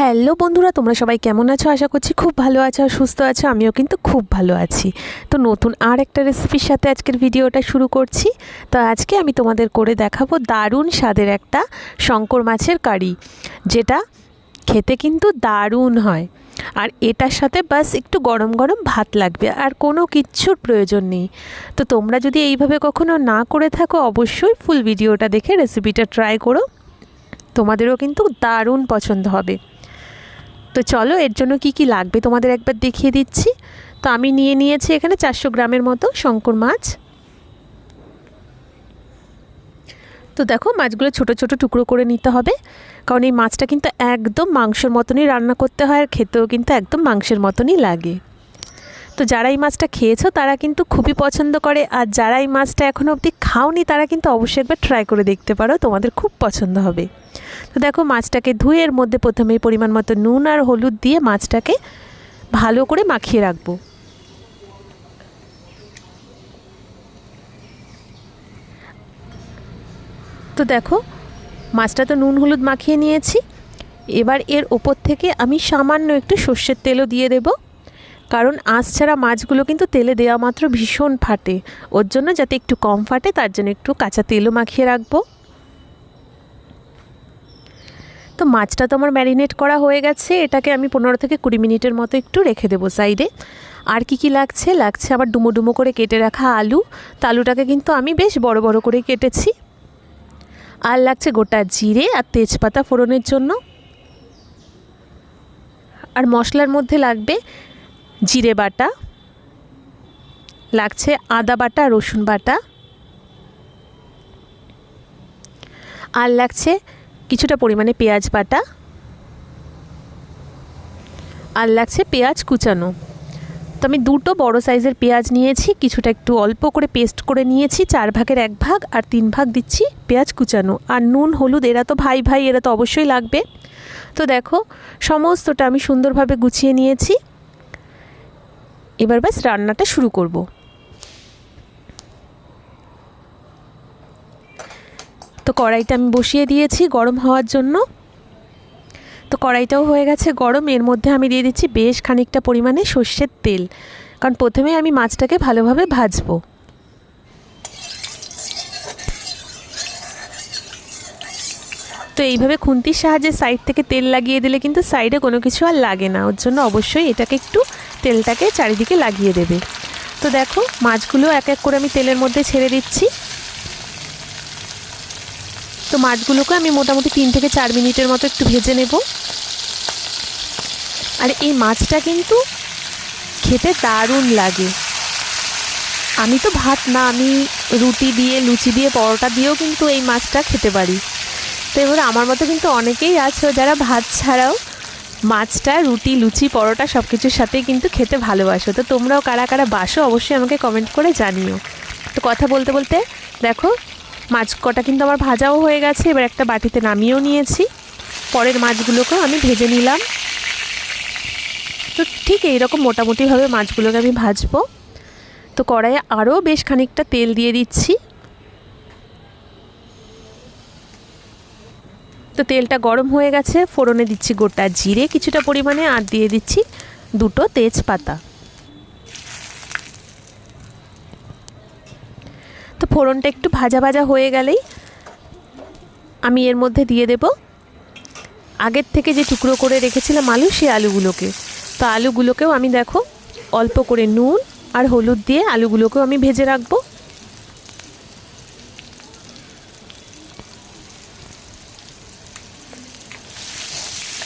Hello বন্ধুরা, তোমরা সবাই কেমন আছো? আশা করছি খুব ভালো আছো আর সুস্থ আছো। আমিও কিন্তু খুব ভালো আছি। তো নতুন আর একটা রেসিপির সাথে আজকের ভিডিওটা শুরু করছি। তো আজকে আমি তোমাদের করে দেখাবো দারুণ স্বাদের একটা শঙ্কর মাছের কারি, যেটা খেতে কিন্তু দারুণ হয়। আর এটার সাথে বাস একটু গরম গরম ভাত লাগবে আর কোনো কিচ্ছুর প্রয়োজন নেই। তো তোমরা যদি এইভাবে কখনো না করে থাকো, অবশ্যই ফুল ভিডিওটা দেখে রেসিপিটা ট্রাই করো। তোমাদেরও কিন্তু দারুণ পছন্দ হবে। তো চলো, এর জন্য কি কি লাগবে তোমাদের একবার দেখিয়ে দিচ্ছি। তো আমি নিয়ে নিয়েছি এখানে চারশো গ্রামের মতো শঙ্কর মাছ। তো দেখো, মাছগুলো ছোট ছোট টুকরো করে নিতে হবে, কারণ এই মাছটা কিন্তু একদম মাংসের মতনই রান্না করতে হয় আর খেতেও কিন্তু একদম মাংসের মতনই লাগে। তো যারা এই মাছটা খেয়েছো, তারা কিন্তু খুবই পছন্দ করে। আর যারা এই মাছটা এখনও অবধি খাওনি, তারা কিন্তু অবশ্যই একবার ট্রাই করে দেখতে পারো, তোমাদের খুব পছন্দ হবে। তো দেখো, মাছটাকে ধুয়ে এর মধ্যে প্রথমে পরিমাণ মতো নুন আর হলুদ দিয়ে মাছটাকে ভালো করে মাখিয়ে রাখব। তো দেখো, মাছটা তো নুন হলুদ মাখিয়ে নিয়েছি। এবার এর ওপর থেকে আমি সামান্য একটু সর্ষের তেলও দিয়ে দেব। কারণ আঁশ ছাড়া মাছগুলো কিন্তু তেলে দেওয়া মাত্র ভীষণ ফাটে। ওর জন্য যাতে একটু কম ফাটে, তার জন্য একটু কাঁচা তেলও মাখিয়ে রাখব। তো মাছটা তো আমার ম্যারিনেট করা হয়ে গেছে, এটাকে আমি পনেরো থেকে কুড়ি মিনিটের মতো একটু রেখে দেবো সাইডে। আর কি কি লাগছে? লাগছে আবার ডুমো ডুমো করে কেটে রাখা আলু। তো আলুটাকে কিন্তু আমি বেশ বড় বড় করে কেটেছি। আর লাগছে গোটা জিরে আর তেজপাতা ফোড়নের জন্য। আর মশলার মধ্যে লাগবে জিরে বাটা, লাগছে আদা বাটা, রসুন বাটা, আর লাগছে কিছুটা পরিমাণে পেঁয়াজ বাটা, আর লাগছে পেঁয়াজ কুচানো। তো আমি দুটো বড় সাইজের পেঁয়াজ নিয়েছি, কিছুটা একটু অল্প করে পেস্ট করে নিয়েছি, চার ভাগের এক ভাগ আর তিন ভাগ দিচ্ছি পেঁয়াজ কুচানো। আর নুন, হলুদ, এরা তো ভাই ভাই, এরা তো অবশ্যই লাগবে। তো দেখো, সমস্তটা আমি সুন্দরভাবে গুছিয়ে নিয়েছি। এবার ব্যাস রান্নাটা শুরু করব। তো কড়াইটা আমি বসিয়ে দিয়েছি গরম হওয়ার জন্য। তো কড়াইটাও হয়ে গেছে গরম, এর মধ্যে আমি দিয়ে দিচ্ছি বেশ খানিকটা পরিমাণে সর্ষের তেল। কারণ প্রথমে আমি মাছটাকে ভালোভাবে ভাজবো। তো এইভাবে খুন্তির সাহায্যে সাইড থেকে তেল লাগিয়ে দিলে কিন্তু সাইডে কোনো কিছু আর লাগে না। ওর জন্য অবশ্যই এটাকে একটু তেলটাকে চারিদিকে লাগিয়ে দেবে। তো দেখো মাছগুলো এক এক করে আমি তেলের মধ্যে ছেড়ে দিচ্ছি। তো মাছগুলোকে আমি মোটামুটি তিন থেকে চার মিনিটের মতো একটু ভেজে নেব। আর এই মাছটা কিন্তু খেতে দারুণ লাগে। আমি তো ভাত না, আমি রুটি দিয়ে, লুচি দিয়ে, পরোটা দিয়েও কিন্তু এই মাছটা খেতে পারি। তো এবার আমার মতো কিন্তু অনেকেই আছে যারা ভাত ছাড়াও মাছটা, রুটি, লুচি, পরোটা সব কিছুর সাথেই কিন্তু খেতে ভালোবাসো। তো তোমরাও কারা কারা বাসো, অবশ্যই আমাকে কমেন্ট করে জানিও। তো কথা বলতে বলতে, দেখো, মাছ কটা কিন্তু আমার ভাজাও হয়ে গেছে, এবার একটা বাটিতে নামিয়েও নিয়েছি। পরের মাছগুলোকেও আমি ভেজে নিলাম। তো ঠিক এইরকম মোটামুটিভাবে মাছগুলোকে আমি ভাজবো। তো কড়াইয়ে আরও বেশ খানিকটা তেল দিয়ে দিচ্ছি। তো তেলটা গরম হয়ে গেছে। ফোড়নে দিচ্ছি গোটা জিরে কিছুটা পরিমাণে আর দিয়ে দিচ্ছি দুটো তেজপাতা। তো ফোড়নটা একটু ভাজা ভাজা হয়ে গেলেই আমি এর মধ্যে দিয়ে দেব। আগের থেকে যে টুকরো করে রেখেছিলাম আলু সেই আলুগুলোকে। তো আলুগুলোকেও আমি দেখো অল্প করে নুন আর হলুদ দিয়ে আলুগুলোকেও আমি ভেজে রাখব।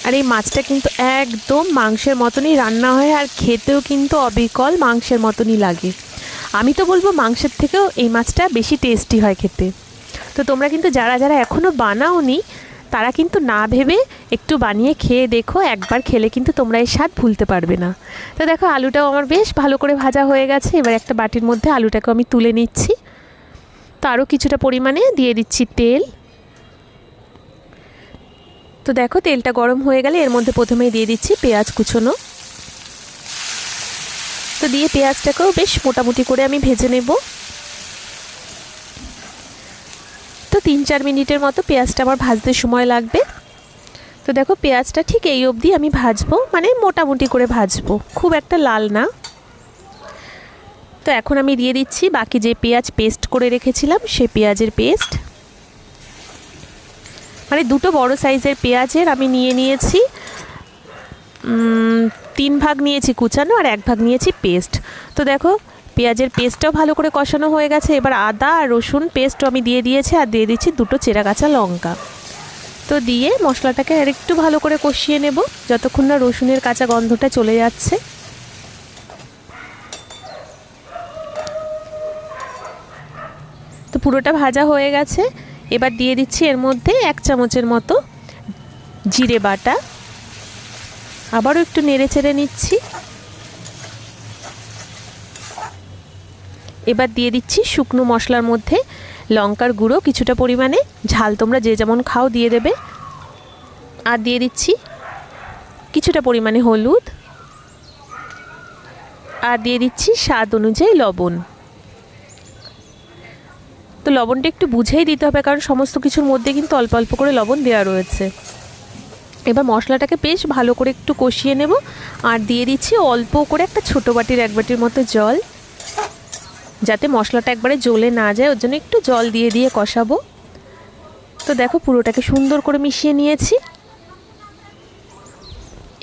আর এই মাছটা কিন্তু একদম মাংসের মতনই রান্না হয় আর খেতেও কিন্তু অবিকল মাংসের মতনই লাগে। আমি তো বলব মাংসের থেকেও এই মাছটা বেশি টেস্টি হয় খেতে। তো তোমরা কিন্তু যারা যারা এখনও বানাওনি, তারা কিন্তু না ভেবে একটু বানিয়ে খেয়ে দেখো, একবার খেলে কিন্তু তোমরা এই স্বাদ ভুলতে পারবে না। তো দেখো আলুটাও আমার বেশ ভালো করে ভাজা হয়ে গেছে, এবার একটা বাটির মধ্যে আলুটাকে আমি তুলে নিচ্ছি। তো আরও কিছুটা পরিমাণে দিয়ে দিচ্ছি তেল। তো দেখো, তেলটা গরম হয়ে গেলে এর মধ্যে প্রথমেই দিয়ে দিচ্ছি পেঁয়াজ কুচোনো। তো দিয়ে পেঁয়াজটাকেও বেশ মোটামুটি করে আমি ভেজে নেব। তো তিন চার মিনিটের মতো পেঁয়াজটা আমার ভাজতে সময় লাগবে। তো দেখো, পেঁয়াজটা ঠিক এই অবধি আমি ভাজবো মানে মোটামুটি করে ভাজবো, খুব একটা লাল না। তো এখন আমি দিয়ে দিচ্ছি বাকি যে পেঁয়াজ পেস্ট করে রেখেছিলাম, সে পেঁয়াজের পেস্ট। মানে দুটো বড় সাইজের পেঁয়াজের আমি নিয়ে নিয়েছি। তিন ভাগ নিয়েছি কুচানো আর এক ভাগ নিয়েছি পেস্ট। তো দেখো, পেঁয়াজের পেস্টটাও ভালো করে কষানো হয়ে গেছে। এবার আদা আর রসুন পেস্টও আমি দিয়ে দিয়েছি আর দিয়ে দিচ্ছি দুটো চেরা কাঁচা লঙ্কা। তো দিয়ে মশলাটাকে আর একটু ভালো করে কষিয়ে নেব, যতক্ষণ না রসুনের কাঁচা গন্ধটা চলে যাচ্ছে। তো পুরোটা ভাজা হয়ে গেছে। এবার দিয়ে দিচ্ছি এর মধ্যে এক চামচের মতো জিরে বাটা। আবারও একটু নেড়ে চেড়ে নিচ্ছি। এবার দিয়ে দিচ্ছি শুকনো মশলার মধ্যে লঙ্কার গুঁড়ো কিছুটা পরিমাণে। ঝাল তোমরা যে যেমন খাও দিয়ে দেবে। আর দিয়ে দিচ্ছি কিছুটা পরিমাণে হলুদ। আর দিয়ে দিচ্ছি স্বাদ অনুযায়ী লবণ। তো লবণটা একটু বুঝেই দিতে হবে, কারণ সমস্ত কিছুর মধ্যে কিন্তু অল্প অল্প করে লবণ দেওয়া রয়েছে। এবার মশলাটাকে বেশ ভালো করে একটু কষিয়ে নেব, আর দিয়ে দিচ্ছি অল্প করে একটা ছোটো বাটির, এক বাটির মতো জল, যাতে মশলাটা একবারে জ্বলে না যায়, ওর জন্য একটু জল দিয়ে দিয়ে কষাবো। তো দেখো পুরোটাকে সুন্দর করে মিশিয়ে নিয়েছি।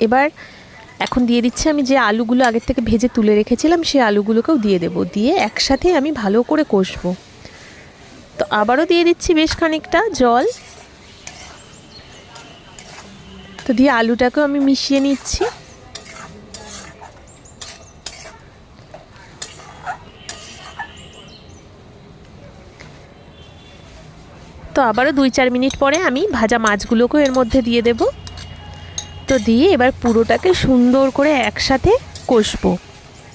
এবার এখন দিয়ে দিচ্ছি আমি যে আলুগুলো আগের থেকে ভেজে তুলে রেখেছিলাম, সেই আলুগুলোকেও দিয়ে দেব, দিয়ে একসাথে আমি ভালো করে কষবো। তো আবারও দিয়ে দিচ্ছি বেশ খানিকটা জল। তো দিয়ে আলুটাকেও আমি মিশিয়ে নিচ্ছি। তো আবারও দুই চার মিনিট পরে আমি ভাজা মাছগুলোকেও এর মধ্যে দিয়ে দেব। তো দিয়ে এবার পুরোটাকে সুন্দর করে একসাথে কষবো,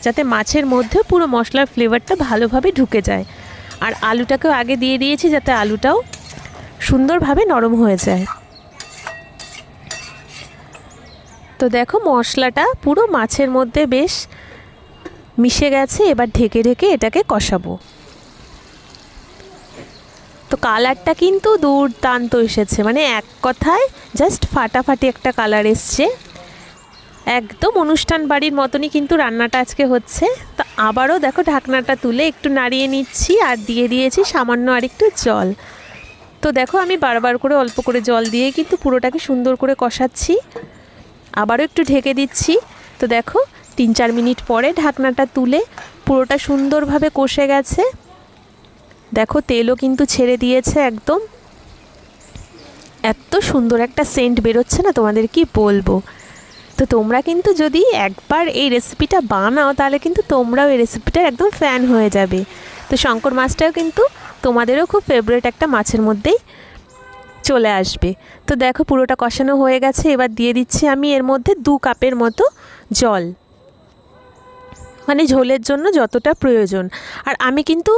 যাতে মাছের মধ্যে পুরো মশলার ফ্লেভারটা ভালোভাবে ঢুকে যায়। আর আলুটাকেও আগে দিয়ে দিয়েছি যাতে আলুটাও সুন্দরভাবে নরম হয়ে যায়। তো দেখো মশলাটা পুরো মাছের মধ্যে বেশ মিশে গেছে, এবার ঢেকে ঢেকে এটাকে কষাবো। তো কালারটা কিন্তু দুর্দান্ত এসেছে মানে এক কথায় জাস্ট ফাটাফাটি একটা কালার এসছে। একদম অনুষ্ঠান বাড়ির মতনই কিন্তু রান্নাটা আজকে হচ্ছে। তো আবারও দেখো ঢাকনাটা তুলে একটু নাড়িয়ে নিচ্ছি আর দিয়ে দিয়েছি সামান্য আর একটু জল। তো দেখো আমি বারবার করে অল্প করে জল দিয়ে কিন্তু পুরোটাকে সুন্দর করে কষাচ্ছি। আবারও একটু ঢেকে দিচ্ছি। তো দেখো তিন চার মিনিট পরে ঢাকনাটা তুলে পুরোটা সুন্দরভাবে কষে গেছে। দেখো তেলও কিন্তু ছেড়ে দিয়েছে একদম। এত সুন্দর একটা সেন্ট বেরোচ্ছে না তোমাদের কি বলব? তো তোমরা কিন্তু যদি একবার এই রেসিপিটা বানাও, তাহলে কিন্তু তোমরাও এই রেসিপিটার একদম ফ্যান হয়ে যাবে। তো শঙ্কর মাছটাও কিন্তু তোমাদেরও খুব ফেভারেট একটা মাছের মধ্যেই চলে আসবে। তো দেখো পুরোটা কষানো হয়ে গেছে, এবার দিয়ে দিচ্ছি আমি এর মধ্যে দু কাপের মতো জল। মানে ঝোলের জন্য যতটা প্রয়োজন। আর আমি কিন্তু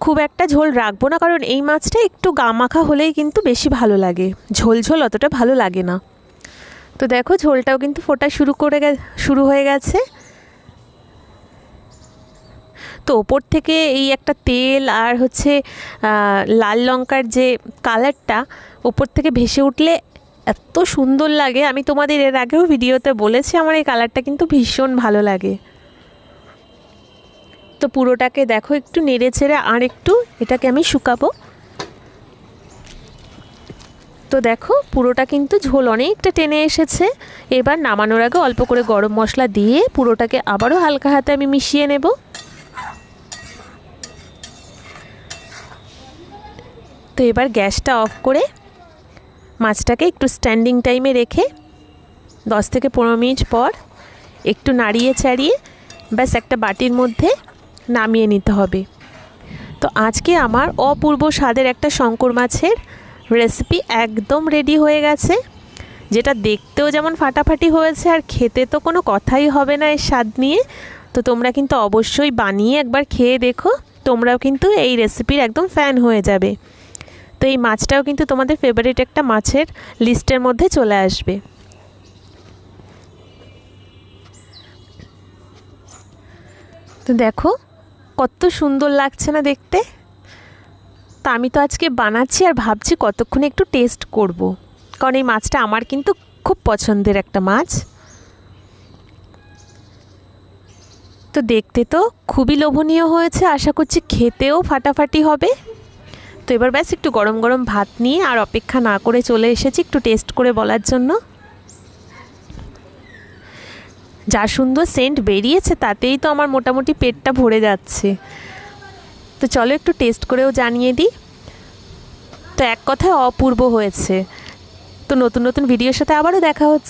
খুব একটা ঝোল রাখব না, কারণ এই মাছটা একটু গামাখা হলেই কিন্তু বেশি ভালো লাগে। ঝোল ঝোল অতটা ভালো লাগে না। তো দেখো ঝোলটাও কিন্তু ফোটা শুরু করে শুরু হয়ে গেছে। তো ওপর থেকে এই একটা তেল আর হচ্ছে লাল লঙ্কার যে কালারটা ওপর থেকে ভেসে উঠলে এত সুন্দর লাগে। আমি তোমাদের এর আগেও ভিডিওতে বলেছি, আমার এই কালারটা কিন্তু ভীষণ ভালো লাগে। তো পুরোটাকে দেখো একটু নেড়ে ছেড়ে আর একটু এটাকে আমি শুকাবো। তো দেখো, পুরোটা কিন্তু ঝোল অনেকটা টেনে এসেছে। এবার নামানোর আগে অল্প করে গরম মশলা দিয়ে পুরোটাকে আবারও হালকা হাতে আমি মিশিয়ে নেব। তো এবার গ্যাসটা অফ করে মাছটাকে একটু স্ট্যান্ডিং টাইমে রেখে দশ থেকে পনেরো মিনিট পর একটু নাড়িয়ে চাড়িয়ে ব্যাস একটা বাটির মধ্যে নামিয়ে নিতে হবে। তো আজকে আমার অপূর্ব স্বাদের একটা শঙ্কর মাছের রেসিপি একদম রেডি হয়ে গেছে। যেটা দেখতেও যেমন ফাটাফাটি হয়েছে, আর খেতে তো কোনো কথাই হবে না এর স্বাদ নিয়ে। তো তোমরা কিন্তু অবশ্যই বানিয়ে একবার খেয়ে দেখো, তোমরাও কিন্তু এই রেসিপির একদম ফ্যান হয়ে যাবে। তো এই মাছটাও কিন্তু তোমাদের ফেভারিট একটা মাছের লিস্টের মধ্যে চলে আসবে। তো দেখো, কত সুন্দর লাগছে না দেখতে। তা আমি তো আজকে বানাচ্ছি আর ভাবছি কতক্ষণে একটু টেস্ট করব। কারণ এই মাছটা আমার কিন্তু খুব পছন্দের একটা মাছ। তো দেখতে তো খুবই লোভনীয় হয়েছে, আশা করছি খেতেও ফাটাফাটি হবে। তো এবার ব্যাস একটু গরম গরম ভাত নিয়ে আর অপেক্ষা না করে চলে এসেছি একটু টেস্ট করে বলার জন্য। যা সুন্দর সেন্ট বেরিয়েছে, তাতেই তো আমার মোটামুটি পেটটা ভরে যাচ্ছে। তো চলো একটু টেস্ট করেও জানিয়ে দিই। তো এক কথায় অপূর্ব হয়েছে। তো নতুন নতুন ভিডিওর সাথে আবারও দেখা হচ্ছে।